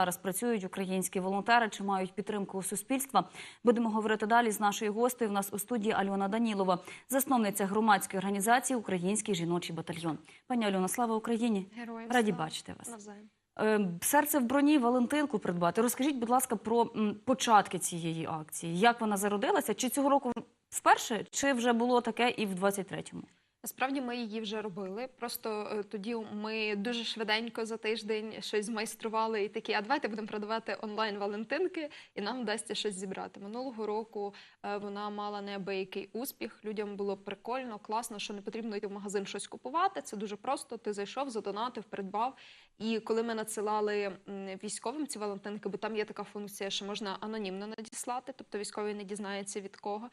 зараз працюють українські волонтери, чи мають підтримку суспільства. Будемо говорити далі з нашою гостею. У нас у студії Альона Данілова, засновниця громадської організації Український жіночий батальйон. Пані Альона, слава Україні! Героям Раді слава. бачити вас. Навзаєм. Е, Серце в броні Валентинку придбати. Розкажіть, будь ласка, про початки цієї акції. Як вона зародилася? Чи цього року вперше, чи вже було таке і в 23-му? Насправді ми її вже робили. Просто е, тоді ми дуже швиденько за тиждень щось змайстрували і такі, а давайте будемо продавати онлайн Валентинки, і нам вдасться щось зібрати. Минулого року е, вона мала неабиякий успіх. Людям було прикольно, класно, що не потрібно йти в магазин щось купувати. Це дуже просто. Ти зайшов, задонатив, придбав. І коли ми надсилали військовим ці Валентинки, бо там є така функція, що можна анонімно надіслати, тобто військовий не дізнається від кого.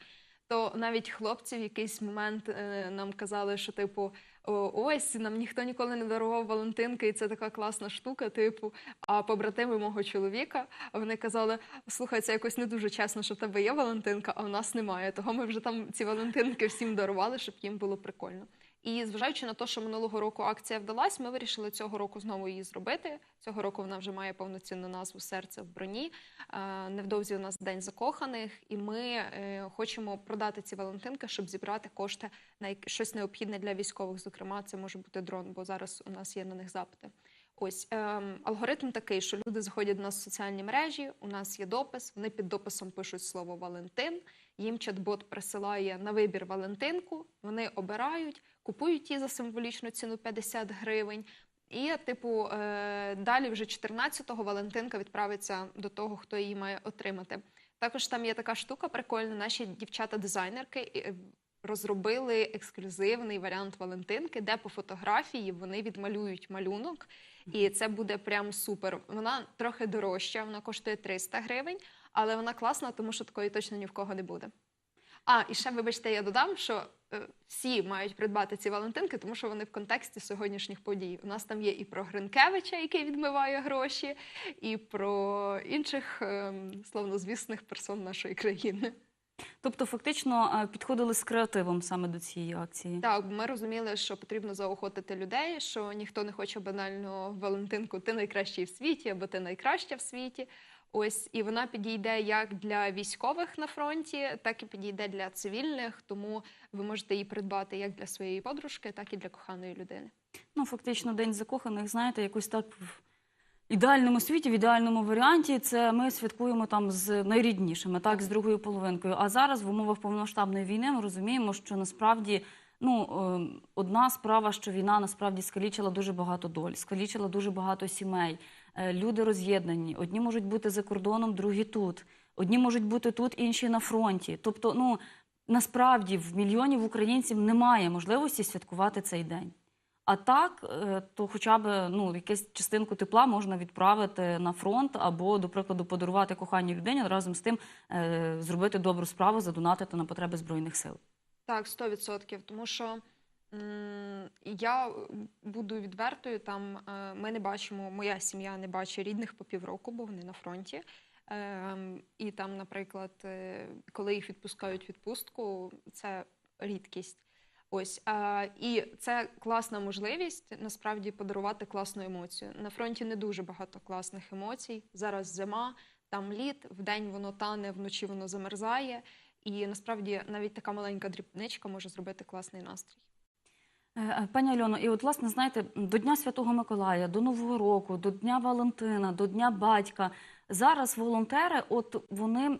То навіть хлопці в якийсь момент е, нам казали, що типу, ось нам ніхто ніколи не дарував Валентинки, і це така класна штука. Типу, а побратими мого чоловіка вони казали: слухай, це якось не дуже чесно, що в тебе є Валентинка, а в нас немає. Того ми вже там ці Валентинки всім дарували, щоб їм було прикольно. І зважаючи на те, що минулого року акція вдалась, ми вирішили цього року знову її зробити. Цього року вона вже має повноцінну назву Серце в броні. Е, Невдовзі у нас день закоханих, і ми е, хочемо продати ці Валентинки, щоб зібрати кошти на щось необхідне для військових. Зокрема, це може бути дрон, бо зараз у нас є на них запити. Ось ем, алгоритм такий, що люди заходять до нас в соціальні мережі. У нас є допис. Вони під дописом пишуть слово Валентин. Їм чат-бот присилає на вибір Валентинку. Вони обирають, купують її за символічну ціну 50 гривень. І, типу, е, далі вже 14-го Валентинка відправиться до того, хто її має отримати. Також там є така штука прикольна. Наші дівчата-дизайнерки е, розробили ексклюзивний варіант Валентинки, де по фотографії вони відмалюють малюнок, і це буде прям супер. Вона трохи дорожча, вона коштує 300 гривень, але вона класна, тому що такої точно ні в кого не буде. А, і ще, вибачте, я додам, що е, всі мають придбати ці Валентинки, тому що вони в контексті сьогоднішніх подій. У нас там є і про Гринкевича, який відмиває гроші, і про інших ем, славнозвісних персон нашої країни. Тобто, фактично, е, підходили з креативом саме до цієї акції. Так, ми розуміли, що потрібно заохотити людей, що ніхто не хоче банально Валентинку, ти найкращий в світі або ти найкраща в світі. Ось і вона підійде як для військових на фронті, так і підійде для цивільних. Тому ви можете її придбати як для своєї подружки, так і для коханої людини. Ну, фактично, день закоханих, знаєте, якось так в ідеальному світі, в ідеальному варіанті, це ми святкуємо там з найріднішими, так, з другою половинкою. А зараз в умовах повномасштабної війни ми розуміємо, що насправді. Ну, е, одна справа, що війна насправді скалічила дуже багато доль, скалічила дуже багато сімей. Е, Люди роз'єднані. Одні можуть бути за кордоном, другі тут. Одні можуть бути тут, інші на фронті. Тобто, ну насправді в мільйонів українців немає можливості святкувати цей день. А так, е, то хоча б ну, якусь частинку тепла можна відправити на фронт або, до прикладу, подарувати коханій людині разом з тим е, зробити добру справу, задонатити на потреби збройних сил. Так, 100%. Тому що я буду відвертою. Там е, ми не бачимо, моя сім'я не бачить рідних по півроку, бо вони на фронті. Ем, і там, наприклад, е, коли їх відпускають відпустку, це рідкість. Ось е, і це класна можливість насправді подарувати класну емоцію. На фронті не дуже багато класних емоцій. Зараз зима, там лід, вдень воно тане, вночі воно замерзає. І насправді навіть така маленька дрібничка може зробити класний настрій. Е, е, Пані Альоно, і от, власне, знаєте, до Дня Святого Миколая, до Нового року, до Дня Валентина, до Дня батька. Зараз волонтери, от вони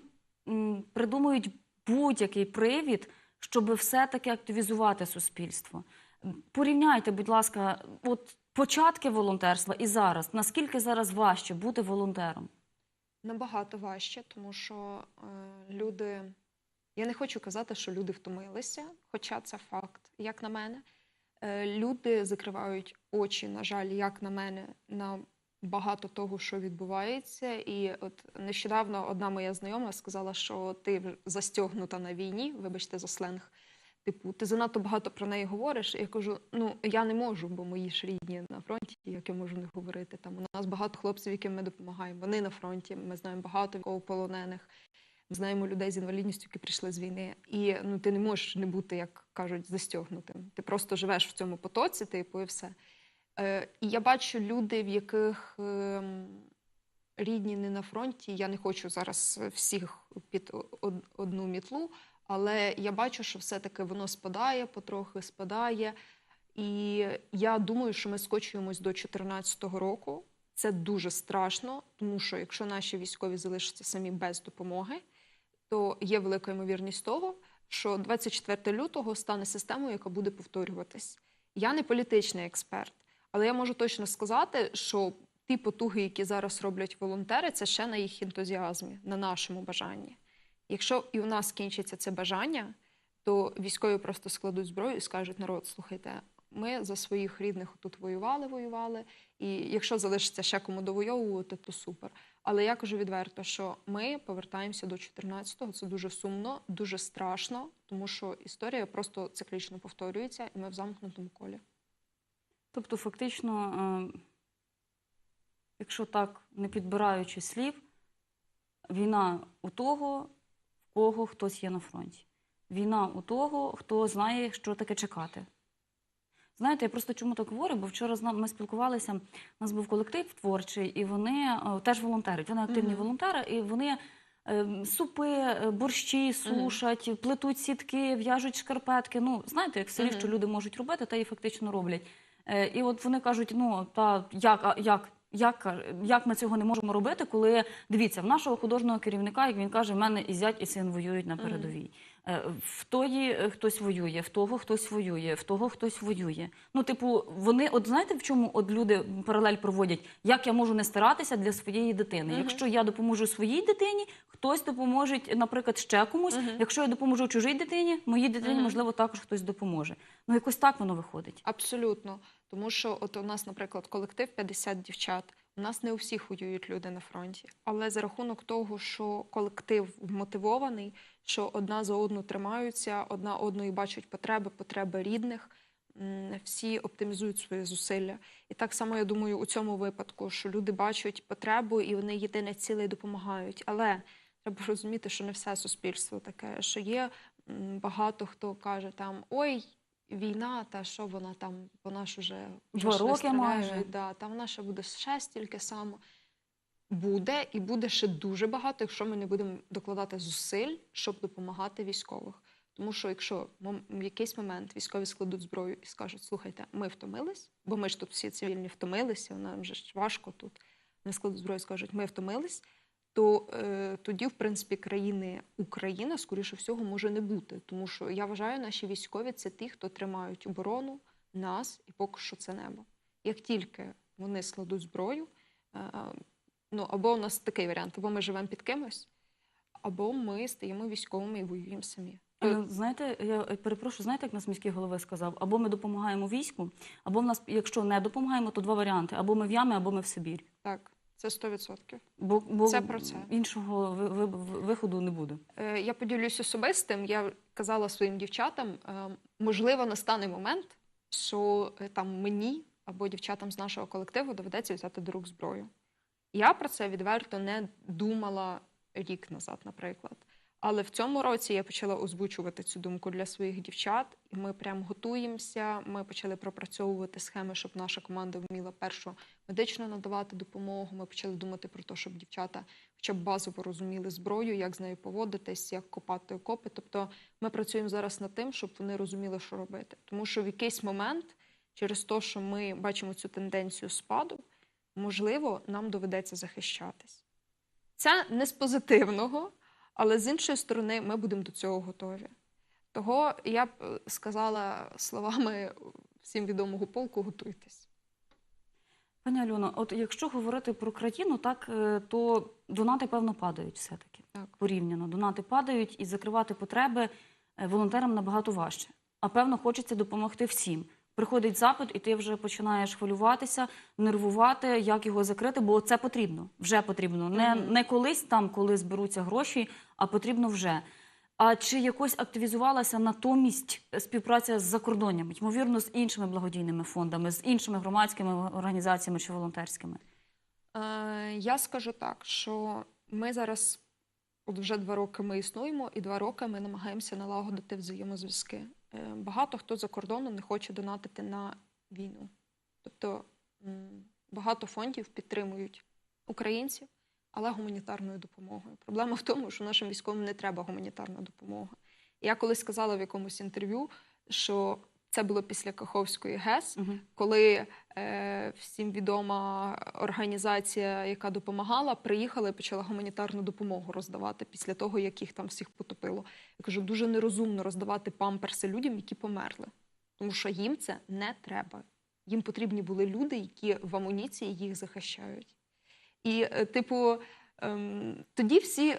придумують будь-який привід, щоб все-таки активізувати суспільство. Порівняйте, будь ласка, от початки волонтерства і зараз. Наскільки зараз важче бути волонтером? Набагато важче, тому що е, люди. Я не хочу казати, що люди втомилися, хоча це факт, як на мене. Е, люди закривають очі, на жаль, як на мене, на багато того, що відбувається. І от нещодавно одна моя знайома сказала, що ти застягнута на війні, вибачте за сленг. Типу, ти занадто багато про неї говориш. Я кажу: ну я не можу, бо мої ж рідні на фронті, як я можу не говорити. Там у нас багато хлопців, яким ми допомагаємо. Вони на фронті. Ми знаємо багато військовополонених. Ми знаємо людей з інвалідністю, які прийшли з війни. І ну ти не можеш не бути, як кажуть, застягнутим. Ти просто живеш в цьому потоці, типу, і все. Е, і я бачу люди, в яких ем, рідні не на фронті. Я не хочу зараз всіх під одну мітлу, але я бачу, що все-таки воно спадає, потрохи спадає. І я думаю, що ми скочуємось до 2014 року. Це дуже страшно, тому що якщо наші військові залишаться самі без допомоги, то є велика ймовірність того, що 24 лютого стане системою, яка буде повторюватись. Я не політичний експерт, але я можу точно сказати, що ті потуги, які зараз роблять волонтери, це ще на їх ентузіазмі, на нашому бажанні. Якщо і у нас кінчиться це бажання, то військові просто складуть зброю і скажуть: народ, слухайте, ми за своїх рідних тут воювали, воювали, і якщо залишиться ще кому довоювати, то супер. Але я кажу відверто, що ми повертаємося до 14-го. Це дуже сумно, дуже страшно, тому що історія просто циклічно повторюється, і ми в замкнутому колі. Тобто, фактично, е, якщо так не підбираючи слів, війна у того, в кого хтось є на фронті. Війна у того, хто знає, що таке чекати. Знаєте, я просто чому так говорю, бо вчора з нами ми спілкувалися, у нас був колектив творчий, і вони теж волонтерять. Вони активні волонтери, і вони е, супи, е, борщі сушать, плетуть сітки, в'яжуть шкарпетки. Ну, знаєте, як в селі, що люди можуть робити, та і фактично роблять. Е, І от вони кажуть: ну та як, а як, як, як ми цього не можемо робити, коли дивіться, в нашого художнього керівника, як він каже, в мене і зять, і син воюють на передовій. Е, В тої е, хтось воює, в того хтось воює, в того хтось воює. Ну, типу, вони, от знаєте, в чому от люди паралель проводять? Як я можу не старатися для своєї дитини? Мгм. Якщо я допоможу своїй дитині, хтось допоможе, наприклад, ще комусь. Мгм. Якщо я допоможу чужій дитині, моїй дитині, Мгм. можливо, також хтось допоможе. Ну, якось так воно виходить. Абсолютно. Тому що от у нас, наприклад, колектив 50 дівчат. У нас не у всіх воюють люди на фронті. Але за рахунок того, що колектив вмотивований, що одна за одну тримаються, одна одної бачать потреби, потреби рідних, всі оптимізують свої зусилля. І так само я думаю, у цьому випадку, що люди бачать потребу і вони єдине ціле і допомагають. Але треба розуміти, що не все суспільство таке, що є багато хто каже там ой. Війна, та що вона там, вона ж уже, Два роки майже. Да, та вона ще буде ще стільки само. Буде і буде ще дуже багато, якщо ми не будемо докладати зусиль, щоб допомагати військових. Тому що якщо в якийсь момент військові складуть зброю і скажуть, слухайте, ми втомились, бо ми ж тут всі цивільні втомилися, нам же ж важко тут. Вони складуть зброю скажуть, ми втомились, то е, тоді, в принципі, країни Україна, скоріше всього, може не бути. Тому що я вважаю, наші військові це ті, хто тримають оборону, нас і поки що це небо. Як тільки вони складуть зброю, е, ну або у нас такий варіант, або ми живемо під кимось, або ми стаємо військовими і воюємо самі. Е, Знаєте, я е, перепрошую, знаєте, як нас міський голова сказав? Або ми допомагаємо війську, або в нас, якщо не допомагаємо, то два варіанти: або ми в ямі, або ми в Сибірі. Так, це 100%. Бо, бо Це про це. іншого ви- ви- ви- виходу не буде. Е, Я поділюсь особистим. Я казала своїм дівчатам, е, можливо, настане момент, що е, там мені або дівчатам з нашого колективу доведеться взяти до рук зброю. Я про це відверто не думала рік назад, наприклад. Але в цьому році я почала озвучувати цю думку для своїх дівчат, і ми прям готуємося. Ми почали пропрацьовувати схеми, щоб наша команда вміла першу медично надавати допомогу. Ми почали думати про те, щоб дівчата хоча б базово розуміли зброю, як з нею поводитись, як копати окопи. Тобто ми працюємо зараз над тим, щоб вони розуміли, що робити. Тому що в якийсь момент, через те, що ми бачимо цю тенденцію спаду, можливо, нам доведеться захищатись. Це не з позитивного, але з іншої сторони, ми будемо до цього готові. Того я б е, сказала словами всім відомого полку: готуйтесь. Пані Альоно, от якщо говорити про країну, так е, то донати, певно, падають все-таки. Так. Порівняно. Донати падають і закривати потреби е, волонтерам набагато важче. А певно, хочеться допомогти всім. Приходить запит, і ти вже починаєш хвилюватися, нервувати, як його закрити, бо це потрібно. Вже потрібно. Не, не колись там, коли зберуться гроші, а потрібно вже. А чи якось активізувалася натомість співпраця з закордоннями, ймовірно, з іншими благодійними фондами, з іншими громадськими організаціями чи волонтерськими? Е, я скажу так, що ми зараз, от вже два роки ми існуємо, і два роки ми намагаємося налагодити взаємозв'язки. Е, багато хто за кордону не хоче донатити на війну. Тобто багато фондів підтримують українців, але гуманітарною допомогою. Проблема в тому, що нашим військовим не треба гуманітарна допомога. Я колись сказала в якомусь інтерв'ю, що це було після Каховської ГЕС, Мгм. коли е, всім відома організація, яка допомагала, приїхала і почала гуманітарну допомогу роздавати після того, як їх там всіх потопило. Я кажу, дуже нерозумно роздавати памперси людям, які померли, тому що їм це не треба. Їм потрібні були люди, які в амуніції їх захищають. І, е, типу, ем, тоді всі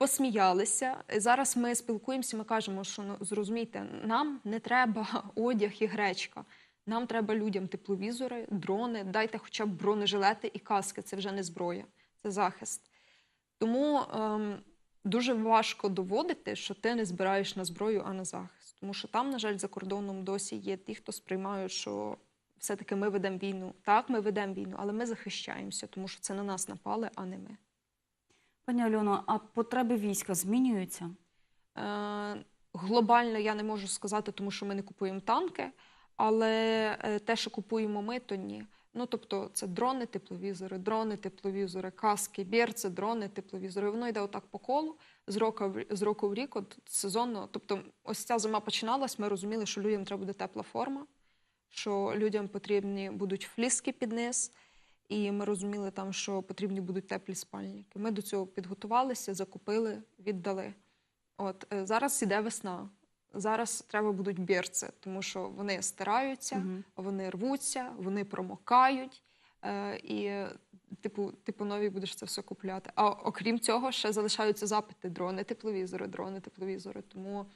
посміялися. Зараз ми спілкуємося, ми кажемо, що ну зрозумійте, нам не треба одяг і гречка. Нам треба людям тепловізори, дрони, дайте хоча б бронежилети і каски. Це вже не зброя, це захист. Тому ем, дуже важко доводити, що ти не збираєш на зброю, а на захист. Тому що там, на жаль, за кордоном досі є ті, хто сприймають, що все-таки ми ведемо війну. Так, ми ведемо війну, але ми захищаємося, тому що це на нас напали, а не ми. Пані Альоно, а потреби війська змінюються? Е, глобально я не можу сказати, тому що ми не купуємо танки, але е, те, що купуємо ми, то ні. Ну, тобто, це дрони, тепловізори, дрони, тепловізори, каски, берці, дрони, тепловізори. Воно йде отак по колу з року з року в рік, от сезонно. Тобто, ось ця зима починалась, ми розуміли, що людям треба буде тепла форма, що людям потрібні будуть фліски під низ. І ми розуміли там, що потрібні будуть теплі спальники. Ми до цього підготувалися, закупили, віддали. От е, зараз іде весна. Зараз треба будуть бірці, тому що вони стираються, Мгм. вони рвуться, вони промокають. Е, і, типу, ти по новій будеш це все купляти. А окрім цього, ще залишаються запити: дрони, тепловізори, дрони, тепловізори. Тому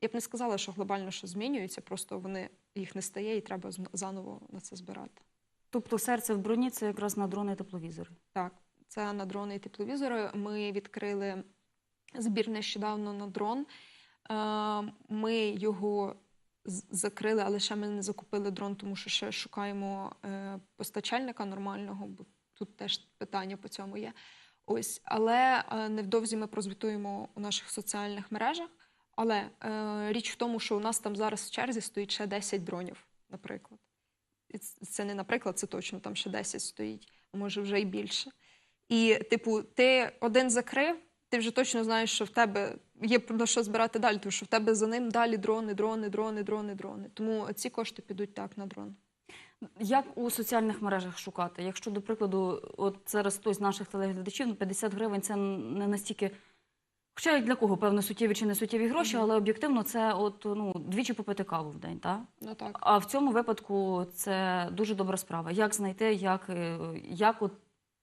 я б не сказала, що глобально що змінюється, просто вони їх не стає, і треба заново на це збирати. Тобто серце в броні це якраз на дрони і тепловізори. Так, це на дрони і тепловізори. Ми відкрили збір нещодавно на дрон. Е, Ми його закрили, але ще ми не закупили дрон, тому що ще шукаємо е, постачальника нормального, бо тут теж питання по цьому є. Ось, але е, невдовзі ми прозвітуємо у наших соціальних мережах. Але річ в тому, що у нас там зараз в черзі стоїть ще 10 дронів, наприклад. І це не наприклад, це точно там ще 10 стоїть, а може вже й більше. І, типу, ти один закрив, ти вже точно знаєш, що в тебе є на що збирати далі, тому що в тебе за ним далі дрони, дрони, дрони, дрони, дрони. Тому ці кошти підуть так на дрон. Як у соціальних мережах шукати? Якщо, до прикладу, от зараз хтось з наших телеглядачів, ну, 50 гривень це не настільки. Хоча для кого, певно, суттєві чи не суттєві гроші, але об'єктивно це от, ну, двічі попити каву в день, так? Ну так. А в цьому випадку це дуже добра справа. Як знайти, як, е, як от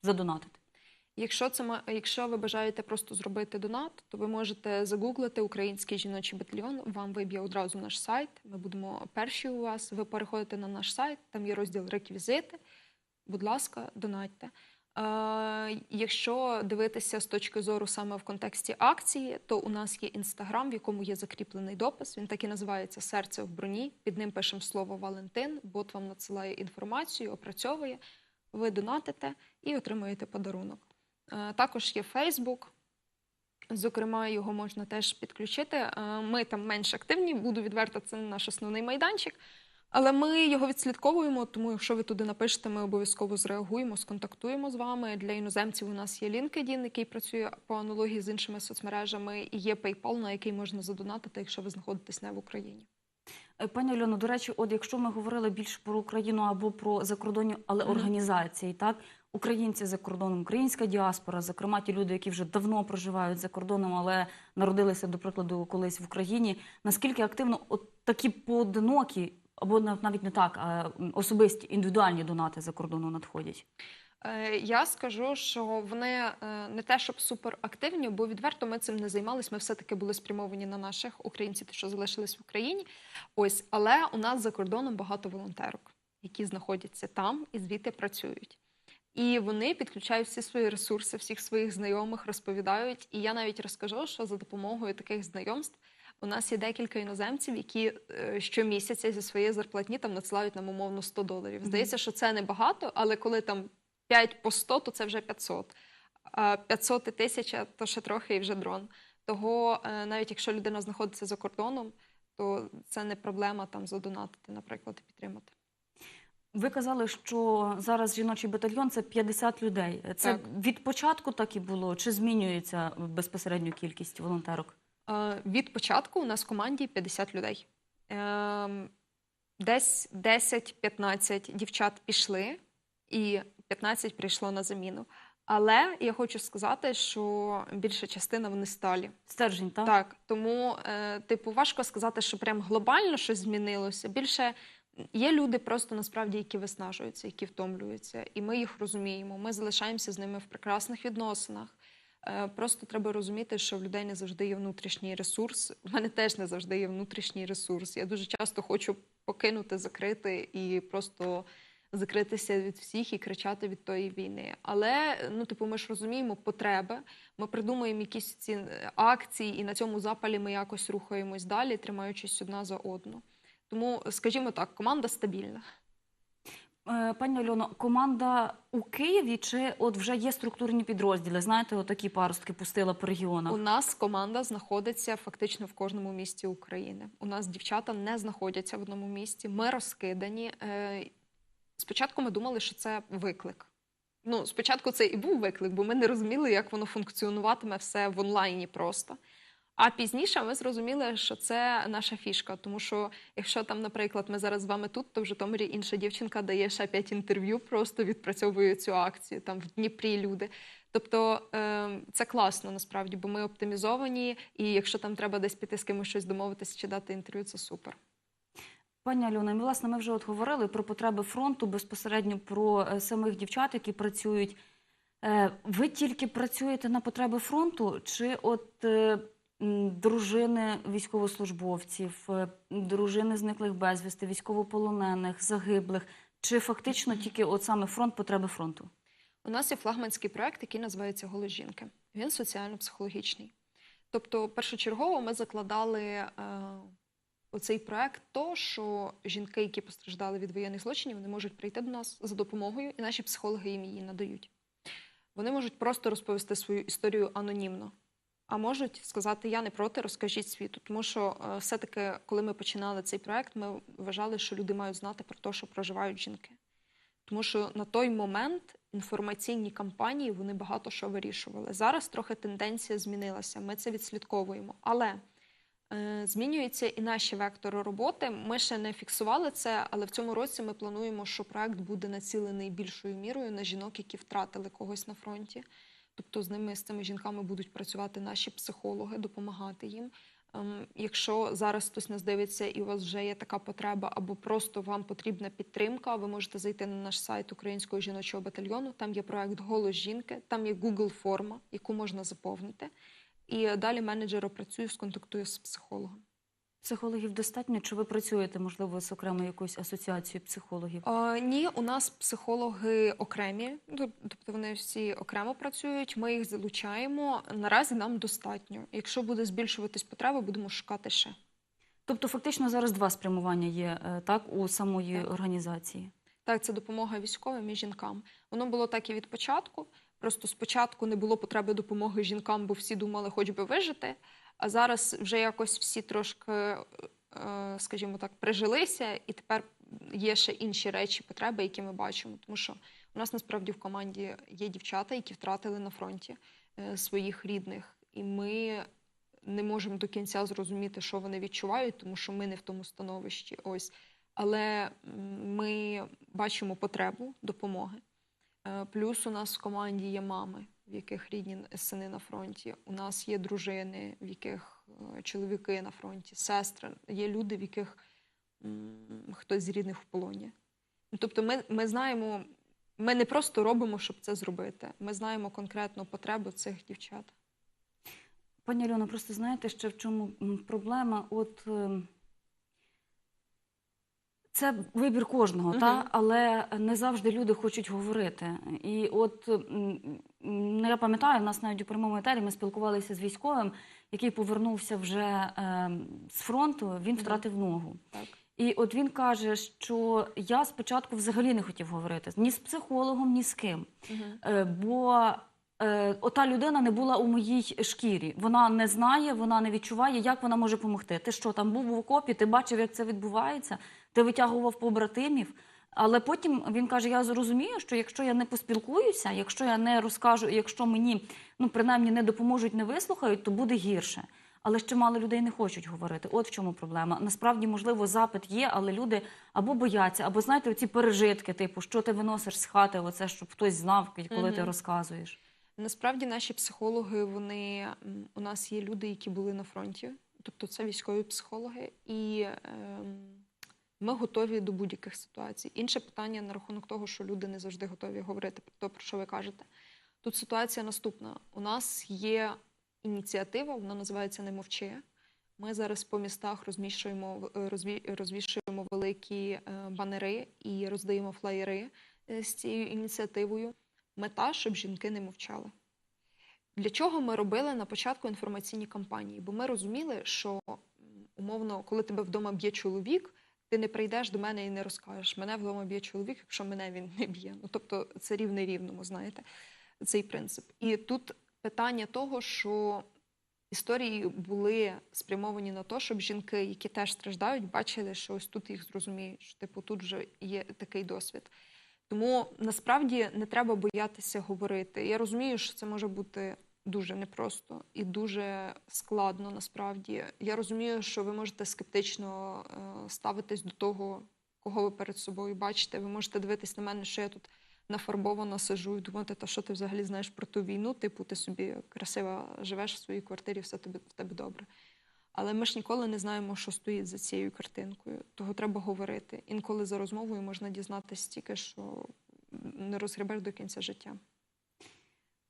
задонатити? Якщо це якщо ви бажаєте просто зробити донат, то ви можете загуглити український жіночий батальйон. Вам виб'є одразу наш сайт. Ми будемо перші у вас. Ви переходите на наш сайт, там є розділ реквізити. Будь ласка, донатьте. Якщо дивитися з точки зору саме в контексті акції, то у нас є інстаграм, в якому є закріплений допис. Він так і називається Серце в броні. Під ним пишемо слово Валентин. Бот вам надсилає інформацію, опрацьовує. Ви донатите і отримуєте подарунок. Також є Фейсбук. Зокрема, його можна теж підключити. Ми там менш активні, буду відверта, це наш основний майданчик. Але ми його відслідковуємо, тому якщо ви туди напишете, ми обов'язково зреагуємо, сконтактуємо з вами. Для іноземців у нас є LinkedIn, який працює по аналогії з іншими соцмережами, і є PayPal, на який можна задонатити, якщо ви знаходитесь не в Україні. Е, Пані Альоно, до речі, от якщо ми говорили більше про Україну або про закордонні, але організації, так українці за кордоном, українська діаспора, зокрема ті люди, які вже давно проживають за кордоном, але народилися, до прикладу, колись в Україні. Наскільки активно от такі поодинокі, або навіть не так, а особисті індивідуальні донати за кордону надходять? Е, Я скажу, що вони е, не те, щоб суперактивні, бо відверто ми цим не займалися. Ми все-таки були спрямовані на наших українців, що залишились в Україні. Ось, але у нас за кордоном багато волонтерок, які знаходяться там і звідти працюють. І вони підключають всі свої ресурси, всіх своїх знайомих, розповідають. І я навіть розкажу, що за допомогою таких знайомств у нас є декілька іноземців, які е, щомісяця зі своєї зарплатні там надсилають нам умовно 100 доларів. Здається, що це небагато, але коли там 5 по 100, то це вже 500. А 500 і 1000 – то ще трохи і вже дрон. Того е, навіть якщо людина знаходиться за кордоном, то це не проблема там задонатити, наприклад, і підтримати. Ви казали, що зараз жіночий батальйон це 50 людей. Це Так. від початку так і було? Чи змінюється безпосередньо кількість волонтерок? Е, Від початку у нас в команді 50 людей. Ем, Десь 10-15 дівчат пішли, і 15 прийшло на заміну. Але я хочу сказати, що більша частина вони сталі. Стержень, так? Так, тому, е, типу, важко сказати, що прям глобально щось змінилося. Більше є люди просто насправді, які виснажуються, які втомлюються, і ми їх розуміємо. Ми залишаємося з ними в прекрасних відносинах. Е, Просто треба розуміти, що в людей не завжди є внутрішній ресурс. У мене теж не завжди є внутрішній ресурс. Я дуже часто хочу покинути, закрити і просто закритися від всіх і кричати від тої війни. Але ну, типу, ми ж розуміємо потреби. Ми придумуємо якісь ці е, акції, і на цьому запалі ми якось рухаємось далі, тримаючись одна за одну. Тому, скажімо так, команда стабільна. Е, Пані Альоно, команда у Києві чи от вже є структурні підрозділи? Знаєте, отакі паростки пустила по регіонах. У нас команда знаходиться фактично в кожному місті України. У нас дівчата не знаходяться в одному місті. Ми розкидані. Е, Спочатку ми думали, що це виклик. Ну, спочатку це і був виклик, бо ми не розуміли, як воно функціонуватиме все в онлайні просто. А пізніше ми зрозуміли, що це наша фішка. Тому що, якщо там, наприклад, ми зараз з вами тут, то в Житомирі інша дівчинка дає ще п'ять інтерв'ю, просто відпрацьовує цю акцію. Там в Дніпрі люди. Тобто е, це класно насправді, бо ми оптимізовані, і якщо там треба десь піти з кимось щось домовитися чи дати інтерв'ю, це супер. Пані Альона, і, власне, ми вже от говорили про потреби фронту, безпосередньо про е, самих дівчат, які працюють. Е, Ви тільки працюєте на потреби фронту, чи от е, дружини військовослужбовців, е, дружини зниклих безвісти, військовополонених, загиблих, чи фактично тільки от саме фронт потреби фронту? У нас є флагманський проект, який називається Голос жінки. Він соціально-психологічний. Тобто, першочергово ми закладали е, оцей проект, то що жінки, які постраждали від воєнних злочинів, вони можуть прийти до нас за допомогою, і наші психологи їм її надають. Вони можуть просто розповісти свою історію анонімно. А можуть сказати, я не проти, розкажіть світу. Тому що е, все-таки, коли ми починали цей проект, ми вважали, що люди мають знати про те, що проживають жінки. Тому що на той момент інформаційні кампанії вони багато що вирішували. Зараз трохи тенденція змінилася. Ми це відслідковуємо. Але е, змінюються і наші вектори роботи. Ми ще не фіксували це, але в цьому році ми плануємо, що проект буде націлений більшою мірою на жінок, які втратили когось на фронті. Тобто з ними з цими жінками будуть працювати наші психологи, допомагати їм. Ем, Якщо зараз хтось нас дивиться і у вас вже є така потреба, або просто вам потрібна підтримка, ви можете зайти на наш сайт Українського жіночого батальйону. Там є проект Голос жінки, там є Google форма, яку можна заповнити. І далі менеджер опрацює, сконтактує з психологом. Психологів достатньо? Чи ви працюєте, можливо, з окремою якоюсь асоціацією психологів? Е, ні, у нас психологи окремі, тобто вони всі окремо працюють. Ми їх залучаємо. Наразі нам достатньо. Якщо буде збільшуватись потреба, будемо шукати ще. Тобто, фактично зараз два спрямування є е, так у самої Так. організації. Так, це допомога військовим і жінкам. Воно було так і від початку. Просто спочатку не було потреби допомоги жінкам, бо всі думали, хоч би вижити. А зараз вже якось всі трошки, е, скажімо так, прижилися, і тепер є ще інші речі, потреби, які ми бачимо. Тому що у нас насправді в команді є дівчата, які втратили на фронті е, своїх рідних, і ми не можемо до кінця зрозуміти, що вони відчувають, тому що ми не в тому становищі. Ось. Але ми бачимо потребу допомоги. Е, Плюс у нас в команді є мами, в яких рідні сини на фронті. У нас є дружини, в яких е, чоловіки на фронті, сестри. Є люди, в яких хтось з рідних в полоні. Ну, Тобто, ми, ми знаємо, ми не просто робимо, щоб це зробити. Ми знаємо конкретно потребу цих дівчат. Пані Альона, просто знаєте, ще в чому проблема? От ем, це вибір кожного, Мгм. та? але не завжди люди хочуть говорити. І от ну, я пам'ятаю, у нас навіть у прямому етері ми спілкувалися з військовим, який повернувся вже ем, з фронту, він втратив ногу. Так. І от він каже, що я спочатку взагалі не хотів говорити ні з психологом, ні з ким. Е, бо е, ота людина не була у моїй шкірі. Вона не знає, вона не відчуває, як вона може допомогти. Ти що там був в окопі, ти бачив, як це відбувається, ти витягував побратимів. Але потім він каже: я зрозумію, що якщо я не поспілкуюся, якщо я не розкажу, якщо мені ну принаймні не допоможуть, не вислухають, то буде гірше. Але ще мало людей не хочуть говорити. От в чому проблема. Насправді, можливо, запит є, але люди або бояться, або знаєте, оці пережитки, типу, що ти виносиш з хати, оце щоб хтось знав, коли ти розказуєш. Насправді наші психологи, вони у нас є люди, які були на фронті, тобто це військові психологи, і ем, ми готові до будь-яких ситуацій. Інше питання на рахунок того, що люди не завжди готові говорити про те, про що ви кажете. Тут ситуація наступна: у нас є ініціатива, вона називається Не мовчи. Ми зараз по містах розміщуємо е, розвішуємо великі е, банери і роздаємо флаєри е, з цією ініціативою. Мета, щоб жінки не мовчали. Для чого ми робили на початку інформаційні кампанії? Бо ми розуміли, що умовно, коли тебе вдома б'є чоловік, ти не прийдеш до мене і не розкажеш. Мене вдома б'є чоловік, якщо мене він не б'є. Ну тобто це рівне рівному, знаєте, цей принцип. І тут питання того, що історії були спрямовані на те, щоб жінки, які теж страждають, бачили, що ось тут їх зрозуміють, що типу тут вже є такий досвід. Тому насправді не треба боятися говорити. Я розумію, що це може бути дуже непросто і дуже складно. Насправді я розумію, що ви можете скептично е, ставитись до того, кого ви перед собою бачите. Ви можете дивитись на мене, що я тут нафарбовано сижу і думати, та що ти взагалі знаєш про ту війну? Типу, ти собі красиво живеш в своїй квартирі, все тобі в тебе добре. Але ми ж ніколи не знаємо, що стоїть за цією картинкою. Того треба говорити. Інколи за розмовою можна дізнатися стільки, що не розгребеш до кінця життя.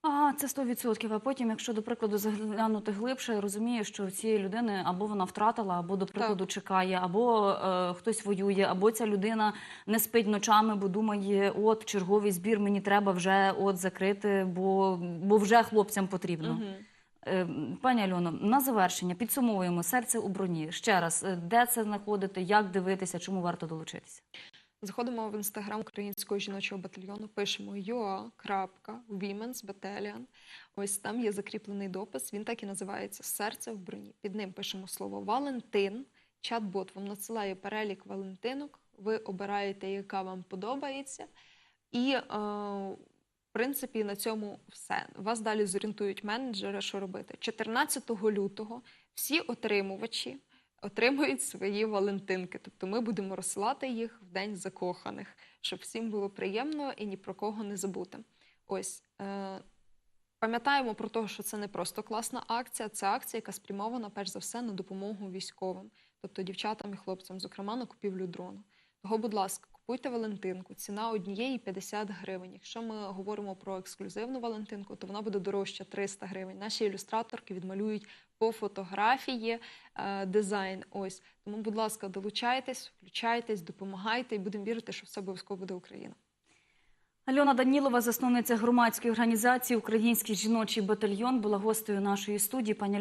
А, це 100%. А потім, якщо, до прикладу, заглянути глибше, розумієш, що у цієї людини або вона втратила, або, до прикладу, чекає, або е, хтось воює, або ця людина не спить ночами, бо думає, от черговий збір мені треба вже от закрити, бо, бо вже хлопцям потрібно. Е, Пані Альоно, на завершення підсумовуємо серце у броні. Ще раз, е, де це знаходити, як дивитися, чому варто долучитися? Заходимо в інстаграм українського жіночого батальйону, пишемо ua.women's battalion. Ось там є закріплений допис. Він так і називається Серце в броні. Під ним пишемо слово Валентин. Чат-бот вам надсилає перелік Валентинок. Ви обираєте, яка вам подобається. І, е, в принципі, на цьому все. Вас далі зорієнтують менеджери, що робити. 14 лютого всі отримувачі отримують свої Валентинки. Тобто ми будемо розсилати їх в день закоханих, щоб всім було приємно і ні про кого не забути. Ось. Е- Пам'ятаємо про те, що це не просто класна акція, це акція, яка спрямована перш за все на допомогу військовим, тобто дівчатам і хлопцям, зокрема на купівлю дрону. Того, будь ласка, купуйте Валентинку. Ціна однієї 50 гривень. Якщо ми говоримо про ексклюзивну Валентинку, то вона буде дорожча 300 гривень. Наші ілюстраторки відмалюють по фотографії е, дизайн. Ось тому, будь ласка, долучайтесь, включайтесь, допомагайте і будемо вірити, що все обов'язково буде Україна. Альона Данілова, засновниця громадської організації Український жіночий батальйон, була гостею нашої студії. Пані